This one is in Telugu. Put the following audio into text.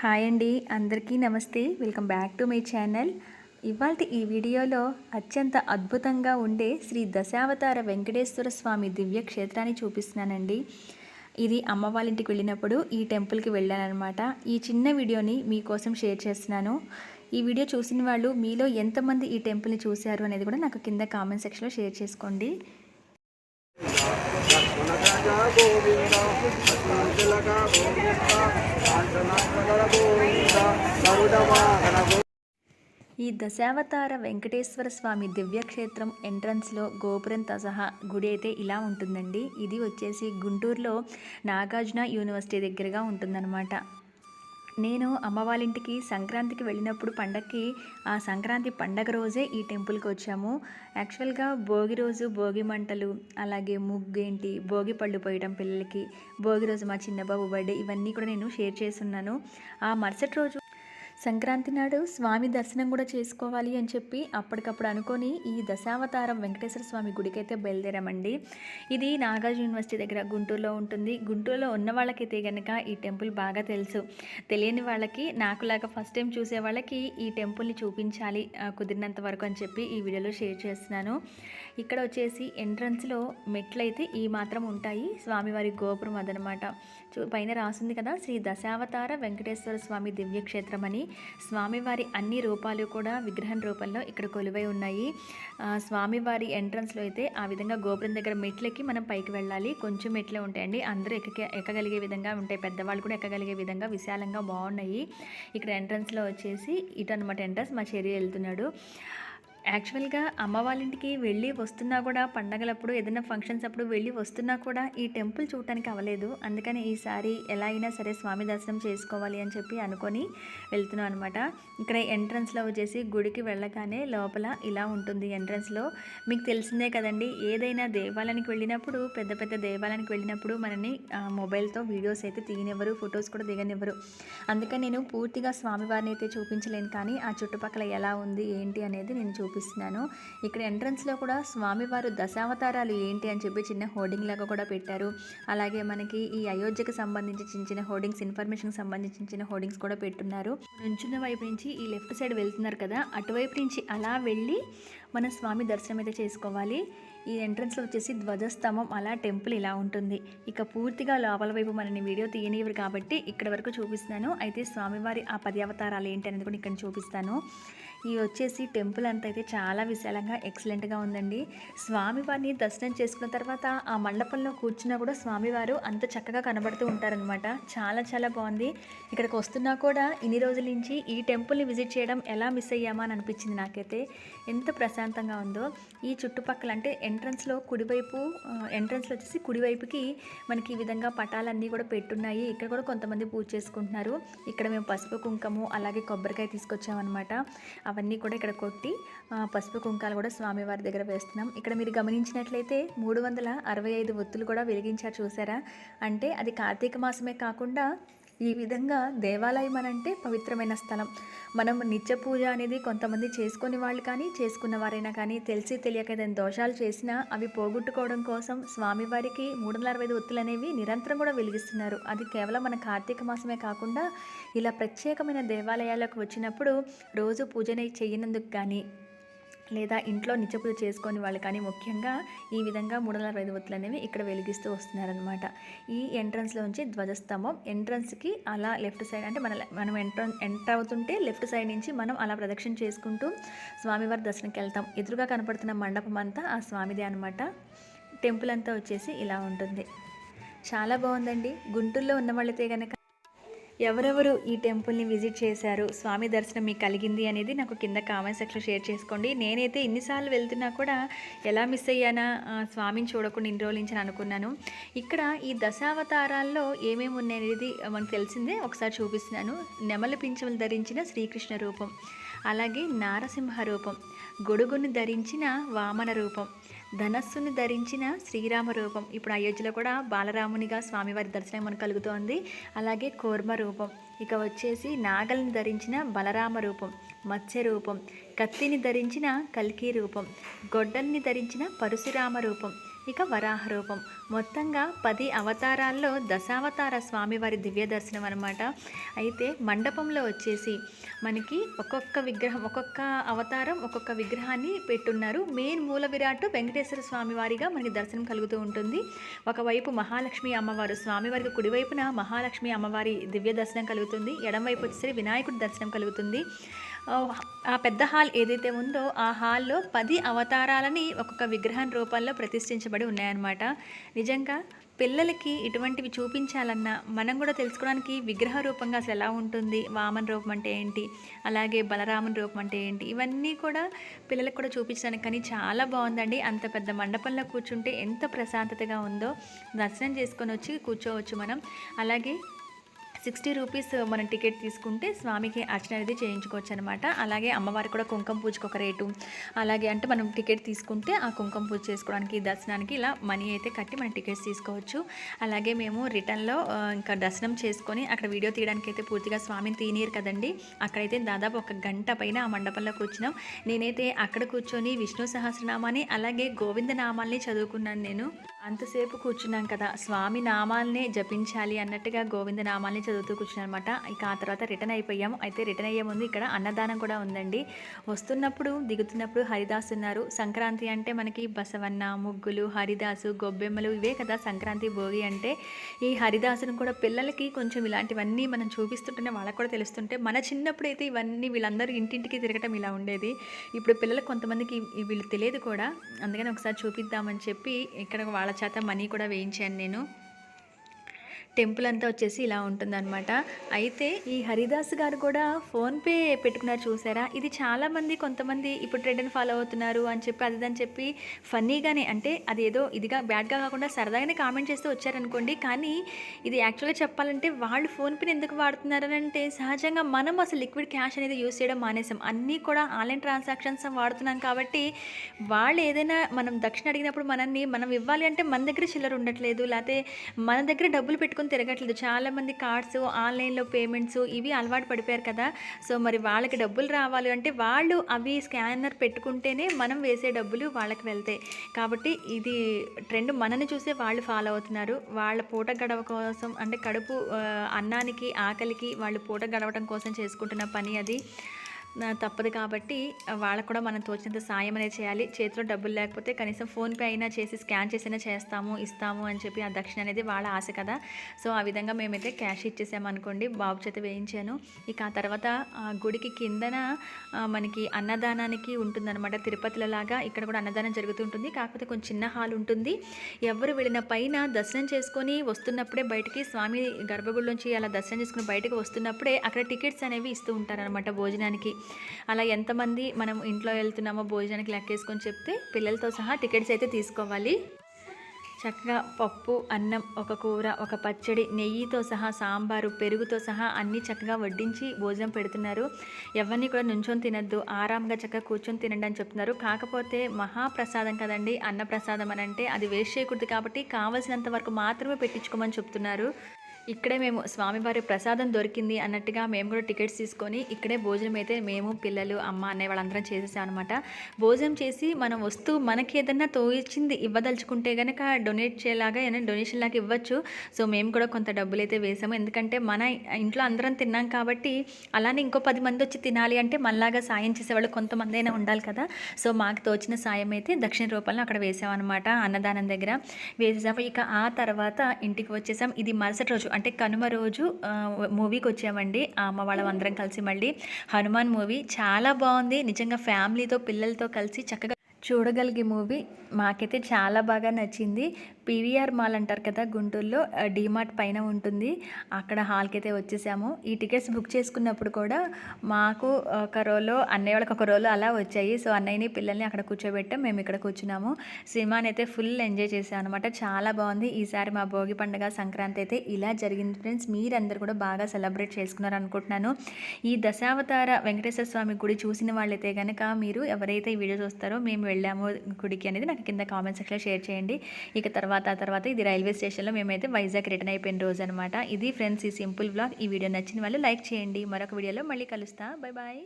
హాయ్ అండి అందరికీ నమస్తే. Welcome back to my channel. ఇవాళ ఈ వీడియోలో అత్యంత అద్భుతంగా ఉండే శ్రీ దశావతార వెంకటేశ్వర స్వామి దివ్య క్షేత్రాన్ని చూపిస్తున్నానండి. ఇది అమ్మ వాళ్ళ ఇంటికి వెళ్ళినప్పుడు ఈ టెంపుల్కి వెళ్ళానమాట ఈ చిన్న వీడియోని మీకోసం షేర్ చేస్తున్నాను. ఈ వీడియో చూసిన వాళ్ళు మీలో ఎంతమంది ఈ టెంపుల్ని చూశారు అనేది కూడా నాకు కింద కామెంట్ సెక్షన్లో షేర్ చేసుకోండి. గోవింద గోవింద గోవింద ఈ దశావతార వెంకటేశ్వర స్వామి దివ్యక్షేత్రం ఎంట్రన్స్లో గోపురంతో సహా గుడి అయితే ఇలా ఉంటుందండి. ఇది వచ్చేసి గుంటూరులో నాగార్జున యూనివర్సిటీ దగ్గరగా ఉంటుందన్నమాట. నేను అమ్మ వాళ్ళ ఇంటికి సంక్రాంతికి వెళ్ళినప్పుడు పండగకి ఆ సంక్రాంతి పండగ రోజే ఈ టెంపుల్కి వచ్చాము. యాక్చువల్గా భోగి రోజు భోగి మంటలు అలాగే ముగ్గేంటి భోగి పళ్ళు పోయడం పిల్లలకి భోగి రోజు మా చిన్నబాబు బర్త్డే ఇవన్నీ కూడా నేను షేర్ చేస్తున్నాను. ఆ మరుసటి రోజు సంక్రాంతి నాడు స్వామి దర్శనం కూడా చేసుకోవాలి అని చెప్పి అప్పటికప్పుడు అనుకొని ఈ దశావతారం వెంకటేశ్వర స్వామి గుడికైతే బయలుదేరామండి. ఇది నాగార్జున యూనివర్సిటీ దగ్గర గుంటూరులో ఉంటుంది. గుంటూరులో ఉన్న వాళ్ళకైతే కనుక ఈ టెంపుల్ బాగా తెలుసు. తెలియని వాళ్ళకి నాకులాగా ఫస్ట్ టైం చూసే వాళ్ళకి ఈ టెంపుల్ని చూపించాలి కుదిరినంత వరకు అని చెప్పి ఈ వీడియోలో షేర్ చేస్తున్నాను. ఇక్కడ వచ్చేసి ఎంట్రన్స్లో మెట్లయితే ఈ మాత్రం ఉంటాయి. స్వామివారి గోపురం అదనమాట. చూ పైన రాసింది కదా శ్రీ దశావతార వెంకటేశ్వర స్వామి దివ్యక్షేత్రం అని స్వామివారి అన్ని రూపాలు కూడా విగ్రహం రూపంలో ఇక్కడ కొలువై ఉన్నాయి. స్వామివారి ఎంట్రన్స్లో అయితే ఆ విధంగా గోపురం దగ్గర మెట్లకి మనం పైకి వెళ్ళాలి. కొంచెం మెట్లే ఉంటాయండి. అందరూ ఎక్క ఎక్కగలిగే విధంగా ఉంటాయి. పెద్దవాళ్ళు కూడా ఎక్కగలిగే విధంగా విశాలంగా బాగున్నాయి. ఇక్కడ ఎంట్రన్స్లో వచ్చేసి ఇటు అనమాట ఎంట్రన్స్. మా చెరి వెళ్తున్నాడు. యాక్చువల్గా అమ్మ వాళ్ళ ఇంటికి వెళ్ళి వస్తున్నా కూడా పండగలప్పుడు ఏదైనా ఫంక్షన్స్ అప్పుడు వెళ్ళి వస్తున్నా కూడా ఈ టెంపుల్ చూడటానికి అవ్వలేదు. అందుకని ఈసారి ఎలా అయినా సరే స్వామి దర్శనం చేసుకోవాలి అని చెప్పి అనుకొని వెళ్తున్నాం అనమాట ఇక్కడ ఎంట్రన్స్లో వచ్చేసి గుడికి వెళ్ళగానే లోపల ఇలా ఉంటుంది ఎంట్రన్స్లో. మీకు తెలిసిందే కదండి ఏదైనా దేవాలయానికి వెళ్ళినప్పుడు పెద్ద పెద్ద దేవాలయానికి వెళ్ళినప్పుడు మనని మొబైల్తో వీడియోస్ అయితే తీయనివ్వరు ఫొటోస్ కూడా దిగనివ్వరు. అందుకని నేను పూర్తిగా స్వామివారిని అయితే చూపించలేను. కానీ ఆ చుట్టుపక్కల ఎలా ఉంది ఏంటి అనేది నేను చూపిస్తున్నాను. ఇక్కడ ఎంట్రన్స్లో కూడా స్వామివారు దశావతారాలు ఏంటి అని చెప్పి చిన్న హోర్డింగ్ లాగా కూడా పెట్టారు. అలాగే మనకి ఈ అయోధ్యకు సంబంధించి చిన్న చిన్న హోర్డింగ్స్ ఇన్ఫర్మేషన్కి సంబంధించి చిన్న హోర్డింగ్స్ కూడా పెట్టున్నారు. నుంచున్న వైపు నుంచి ఈ లెఫ్ట్ సైడ్ వెళ్తున్నారు కదా అటువైపు నుంచి అలా వెళ్ళి మన స్వామి దర్శనం అయితే చేసుకోవాలి. ఈ ఎంట్రన్స్లో వచ్చేసి ధ్వజస్తంభం అలా టెంపుల్ ఇలా ఉంటుంది. ఇక పూర్తిగా లోపల వైపు మనని వీడియో తీయనివ్వరు కాబట్టి ఇక్కడ వరకు చూపిస్తున్నాను. అయితే స్వామివారి ఆ పది అవతారాలు ఏంటి అనేది కూడా ఇక్కడ చూపిస్తాను. ఈ వచ్చేసి టెంపుల్ అంతా అయితే చాలా విశాలంగా ఎక్సలెంట్గా ఉందండి. స్వామివారిని దర్శనం చేసుకున్న తర్వాత ఆ మండపంలో కూర్చున్నా కూడా స్వామివారు అంత చక్కగా కనబడుతూ ఉంటారనమాట చాలా చాలా బాగుంది. ఇక్కడికి వస్తున్నా కూడా ఇన్ని రోజుల నుంచి ఈ టెంపుల్ని విజిట్ చేయడం ఎలా మిస్ అయ్యామా అని అనిపించింది నాకైతే. ఎంత ప్రశాంతంగా ఉందో. ఈ చుట్టుపక్కల అంటే ఎంట్రన్స్లో కుడివైపు ఎంట్రన్స్లో వచ్చేసి కుడివైపుకి మనకి ఈ విధంగా పటాలన్నీ కూడా పెట్టున్నాయి. ఇక్కడ కూడా కొంతమంది పూజ చేసుకుంటున్నారు. ఇక్కడ మేము పసుపు కుంకము అలాగే కొబ్బరికాయ తీసుకొచ్చామన్నమాట. అవన్నీ కూడా ఇక్కడ కొట్టి పసుపు కుంకాలు కూడా స్వామివారి దగ్గర వేస్తున్నాం. ఇక్కడ మీరు గమనించినట్లయితే మూడు వందల అరవై ఐదు ఒత్తులు కూడా వెలిగించారు చూసారా? అంటే అది కార్తీక మాసమే కాకుండా ఈ విధంగా దేవాలయం అని అంటే పవిత్రమైన స్థలం. మనం నిత్య పూజ అనేది కొంతమంది చేసుకునే వాళ్ళు కానీ చేసుకున్న వారైనా కానీ తెలిసి తెలియక ఏదైనా దోషాలు చేసినా అవి పోగొట్టుకోవడం కోసం స్వామివారికి మూడు వందల అరవై ఒత్తులు అనేవి నిరంతరం కూడా వెలిగిస్తున్నారు. అది కేవలం మన కార్తీక మాసమే కాకుండా ఇలా ప్రత్యేకమైన దేవాలయాలకు వచ్చినప్పుడు రోజు పూజనే చేయనందుకు కానీ లేదా ఇంట్లో నిత్య చేసుకొని వాళ్ళు కానీ ముఖ్యంగా ఈ విధంగా మూడు వందల ఐదు ఒత్తులు అనేవి ఇక్కడ వెలిగిస్తూ వస్తున్నారనమాట ఈ ఎంట్రన్స్లో నుంచి ధ్వజస్తంభం ఎంట్రన్స్కి అలా లెఫ్ట్ సైడ్ అంటే మన మనం ఎంట్రన్ ఎంటర్ అవుతుంటే లెఫ్ట్ సైడ్ నుంచి మనం అలా ప్రదక్షిణ చేసుకుంటూ స్వామివారి దర్శనంకి వెళ్తాం. ఎదురుగా కనపడుతున్న మండపం అంతా ఆ స్వామిదే అనమాట టెంపుల్ అంతా వచ్చేసి ఇలా ఉంటుంది. చాలా బాగుందండి. గుంటూరులో ఉన్న వాళ్ళైతే కనుక ఎవరెవరు ఈ టెంపుల్ని విజిట్ చేశారు స్వామి దర్శనం మీకు కలిగింది అనేది నాకు కింద కామెంట్ సెక్షన్ షేర్ చేసుకోండి. నేనైతే ఎన్నిసార్లు వెళ్తున్నా కూడా ఎలా మిస్ అయ్యానా స్వామిని చూడకుండా ఇన్ని రోజుల నుంచి అనుకున్నాను. ఇక్కడ ఈ దశావతారాల్లో ఏమేమి ఉన్నాయనేది మనకు తెలిసిందే ఒకసారి చూపిస్తున్నాను. నెమలి పింఛములు ధరించిన శ్రీకృష్ణ రూపం అలాగే నారసింహ రూపం గొడుగుని ధరించిన వామన రూపం ధనస్సుని ధరించిన శ్రీరామ రూపం. ఇప్పుడు అయోధ్యలో కూడా బాలరామునిగా స్వామివారి దర్శనం మనకు కలుగుతోంది. అలాగే కోర్మ రూపం. ఇక వచ్చేసి నాగల్ని ధరించిన బలరామ రూపం మత్స్య రూపం కత్తిని ధరించిన కల్కి రూపం గొడ్డల్ని ధరించిన పరశురామ రూపం ఇక వరాహ రూపం మొత్తంగా పది అవతారాల్లో దశావతార స్వామివారి దివ్య దర్శనం అనమాట అయితే మండపంలో వచ్చేసి మనకి ఒక్కొక్క విగ్రహం ఒక్కొక్క అవతారం ఒక్కొక్క విగ్రహాన్ని పెట్టున్నారు. మెయిన్ మూల విరాట్ వెంకటేశ్వర స్వామివారిగా మనకి దర్శనం కలుగుతూ ఉంటుంది. ఒకవైపు మహాలక్ష్మి అమ్మవారు స్వామివారికి కుడివైపున మహాలక్ష్మి అమ్మవారి దివ్య దర్శనం కలుగుతుంది. ఎడమవైపు వచ్చేసరి వినాయకుడి దర్శనం కలుగుతుంది. ఆ, పెద్ద హాల్ ఏదైతే ఉందో ఆ హాల్లో పది అవతారాలని ఒక్కొక్క విగ్రహం రూపంలో ప్రతిష్ఠించబడి ఉన్నాయన్నమాట. నిజంగా పిల్లలకి ఇటువంటివి చూపించాలన్నా మనం కూడా తెలుసుకోవడానికి విగ్రహ రూపంగా అసలు ఎలా ఉంటుంది వామన్ రూపం అంటే ఏంటి అలాగే బలరామన్ రూపం అంటే ఏంటి ఇవన్నీ కూడా పిల్లలకు కూడా చూపించడానికి కానీ చాలా బాగుందండి. అంత పెద్ద మండపంలో కూర్చుంటే ఎంత ప్రశాంతతగా ఉందో దర్శనం చేసుకొని వచ్చి కూర్చోవచ్చు మనం. అలాగే సిక్స్టీ రూపీస్ మనం టికెట్ తీసుకుంటే స్వామికి అర్చన అనేది చేయించుకోవచ్చు అనమాట అలాగే అమ్మవారికి కూడా కుంకుమ పూజకు ఒక రేటు. అలాగే అంటే మనం టికెట్ తీసుకుంటే ఆ కుంకుమ పూజ చేసుకోవడానికి దర్శనానికి ఇలా మనీ అయితే కట్టి మనం టికెట్స్ తీసుకోవచ్చు. అలాగే మేము రిటర్న్లో ఇంకా దర్శనం చేసుకొని అక్కడ వీడియో తీయడానికి అయితే పూర్తిగా స్వామిని తీనియరు కదండి. అక్కడైతే దాదాపు ఒక గంట పైన ఆ మండపంలో కూర్చున్నాం. నేనైతే అక్కడ కూర్చొని విష్ణు సహస్రనామాన్ని అలాగే గోవింద నామాల్ని చదువుకున్నాను నేను. అంతసేపు కూర్చున్నాం కదా. స్వామి నామాల్నే జపించాలి అన్నట్టుగా గోవింద నామాల్ని చదువుతూ కూర్చున్నాను అనమాట ఇక ఆ తర్వాత రిటర్న్ అయిపోయాము. అయితే రిటర్న్ అయ్యే ముందు ఇక్కడ అన్నదానం కూడా ఉందండి. వస్తున్నప్పుడు దిగుతున్నప్పుడు హరిదాస్ ఉన్నారు. సంక్రాంతి అంటే మనకి బసవన్న ముగ్గులు హరిదాసు గొబ్బెమ్మలు ఇవే కదా సంక్రాంతి భోగి అంటే. ఈ హరిదాసును కూడా పిల్లలకి కొంచెం ఇలాంటివన్నీ మనం చూపిస్తుంటేనే వాళ్ళకి కూడా తెలుస్తుంటే మన చిన్నప్పుడు అయితే ఇవన్నీ వీళ్ళందరూ ఇంటింటికి తిరగటం ఇలా ఉండేది. ఇప్పుడు పిల్లలకు కొంతమందికి వీళ్ళు తెలియదు కూడా. అందుకని ఒకసారి చూపిద్దామని చెప్పి ఇక్కడ వాళ్ళ చేత మనీ కూడా వేయించాను నేను. టెంపుల్ అంతా వచ్చేసి ఇలా ఉంటుందన్నమాట. అయితే ఈ హరిదాస్ గారు కూడా ఫోన్పే పెట్టుకున్నారు చూసారా? ఇది చాలామంది కొంతమంది ఇప్పుడు ట్రెండ్ని ఫాలో అవుతున్నారు అని చెప్పి అది అని చెప్పి ఫన్నీగానే అంటే అది ఏదో ఇదిగా బ్యాడ్గా కాకుండా సరదాగానే కామెంట్ చేస్తూ వచ్చారనుకోండి. కానీ ఇది యాక్చువల్గా చెప్పాలంటే వాళ్ళు ఫోన్పేని ఎందుకు వాడుతున్నారని అంటే సహజంగా మనం అసలు లిక్విడ్ క్యాష్ అనేది యూస్ చేయడం మానేసాం అన్నీ కూడా ఆన్లైన్ ట్రాన్సాక్షన్స్ వాడుతున్నాం కాబట్టి వాళ్ళు ఏదైనా మనం దక్షిణ అడిగినప్పుడు మనల్ని మనం ఇవ్వాలి అంటే మన దగ్గర చిల్లర ఉండట్లేదు. లేకపోతే మన దగ్గర డబ్బులు పెట్టుకొని తిరగట్లేదు. చాలామంది కార్డ్స్ ఆన్లైన్లో పేమెంట్స్ ఇవి అలవాటు పడిపోయారు కదా. సో మరి వాళ్ళకి డబ్బులు రావాలి అంటే వాళ్ళు అవి స్కానర్ పెట్టుకుంటేనే మనం వేసే డబ్బులు వాళ్ళకి వెళ్తాయి. కాబట్టి ఇది ట్రెండ్ మనని చూసే వాళ్ళు ఫాలో అవుతున్నారు. వాళ్ళ పూట గడవ కోసం అంటే కడుపు అన్నానికి ఆకలికి వాళ్ళు పూట గడవడం కోసం చేసుకుంటున్న పని అది. తప్పదు కాబట్టి వాళ్ళకు కూడా మనం తోచినంత సాయం అనేది చేయాలి. చేతిలో డబ్బులు లేకపోతే కనీసం ఫోన్పే అయినా చేసి స్కాన్ చేసినా చేస్తాము ఇస్తాము అని చెప్పి ఆ దక్షిణ అనేది వాళ్ళ ఆశ కదా. సో ఆ విధంగా మేమైతే క్యాష్ ఇచ్చేసాము అనుకోండి బాబు చేత వేయించాను. ఇక ఆ తర్వాత ఆ గుడికి కిందన మనకి అన్నదానానికి ఉంటుందన్నమాట తిరుపతిలో లాగా ఇక్కడ కూడా అన్నదానం జరుగుతుంటుంది. కాకపోతే కొంచెం చిన్న హాల్ ఉంటుంది. ఎవరు వెళ్ళిన పైన దర్శనం చేసుకొని వస్తున్నప్పుడే బయటికి స్వామి గర్భగుడిలోంచి అలా దర్శనం చేసుకుని బయటకు వస్తున్నప్పుడే అక్కడ టికెట్స్ అనేవి ఇస్తూ ఉంటారనమాట భోజనానికి. అలా ఎంతమంది మనం ఇంట్లో వెళ్తున్నామో భోజనానికి లెక్కేసుకొని చెప్తే పిల్లలతో సహా టికెట్స్ అయితే తీసుకోవాలి. చక్కగా పప్పు అన్నం ఒక కూర ఒక పచ్చడి నెయ్యితో సహా సాంబారు పెరుగుతో సహా అన్నీ చక్కగా వడ్డించి భోజనం పెడుతున్నారు. ఎవరిని కూడా నుంచొని తినద్దు. ఆరాంగా చక్కగా కూర్చొని తినండి అని చెప్తున్నారు. కాకపోతే మహాప్రసాదం కదండి అన్నప్రసాదం అని అంటే అది వేస్ట్ చేయకూడదు కాబట్టి కావలసినంత వరకు మాత్రమే పెట్టించుకోమని చెప్తున్నారు. ఇక్కడే మేము స్వామివారి ప్రసాదం దొరికింది అన్నట్టుగా మేము కూడా టికెట్స్ తీసుకొని ఇక్కడే భోజనం అయితే మేము పిల్లలు అమ్మ అన్నయ్య వాళ్ళందరం చేసేసాం అనమాట భోజనం చేసి మనం వస్తూ మనకి ఏదన్నా తోచింది ఇవ్వదలుచుకుంటే కనుక డొనేట్ చేయలాగా ఏదైనా డొనేషన్ లాగా ఇవ్వచ్చు. సో మేము కూడా కొంత డబ్బులు అయితే వేసాము. ఎందుకంటే మన ఇంట్లో అందరం తిన్నాం కాబట్టి అలానే ఇంకో పది మంది వచ్చి తినాలి అంటే మనలాగా సాయం చేసేవాళ్ళు కొంతమంది అయినా ఉండాలి కదా. సో మాకు తోచిన సాయం అయితే దక్షిణ రూపంలో అక్కడ వేసామన్నమాట అన్నదానం దగ్గర. వేసేసాము. ఇక ఆ తర్వాత ఇంటికి వచ్చేసాం. ఇది మరుసటి రోజు అంటే కనుమ రోజు మూవీకి వచ్చామండి. అమ్మ వాళ్ళం అందరం కలిసి మళ్ళీ హనుమాన్ మూవీ చాలా బాగుంది. నిజంగా ఫ్యామిలీతో పిల్లలతో కలిసి చక్కగా చూడగలిగే మూవీ మాకైతే చాలా బాగా నచ్చింది. పీవీఆర్ మాల్ అంటారు కదా గుంటూరులో డీమార్ట్ పైన ఉంటుంది. అక్కడ హాల్కి అయితే వచ్చేసాము. ఈ టికెట్స్ బుక్ చేసుకున్నప్పుడు కూడా మాకు ఒక రోలో అన్నయ్య వాళ్ళకి ఒక రోలో అలా వచ్చాయి. సో అన్నయ్యని పిల్లల్ని అక్కడ కూర్చోబెట్టాం మేము ఇక్కడ కూర్చున్నాము. సినిమాని అయితే ఫుల్ ఎంజాయ్ చేసాం అనమాట చాలా బాగుంది. ఈసారి మా భోగి పండుగ సంక్రాంతి అయితే ఇలా జరిగింది ఫ్రెండ్స్. మీరందరూ కూడా బాగా సెలబ్రేట్ చేసుకున్నారు అనుకుంటున్నాను. ఈ దశావతార వెంకటేశ్వర స్వామి గుడి చూసిన వాళ్ళైతే కనుక మీరు ఎవరైతే ఈ వీడియో చూస్తారో మేము వెళ్ళాము గుడికి అనేది నాకు కింద కామెంట్ సెక్షన్లో షేర్ చేయండి. ఇక తర్వాత తర్వాత ఆ తర్వాత ఇది రైల్వే స్టేషన్లో మేమైతే వైజాగ్ రిటర్న్ అయిపోయిన రోజు అనమాట ఇది ఫ్రెండ్స్ ఈ సింపుల్ బ్లాగ్ ఈ వీడియో నచ్చిన వాళ్ళు లైక్ చేయండి. మరొక వీడియోలో మళ్ళీ కలుస్తా. Bye bye.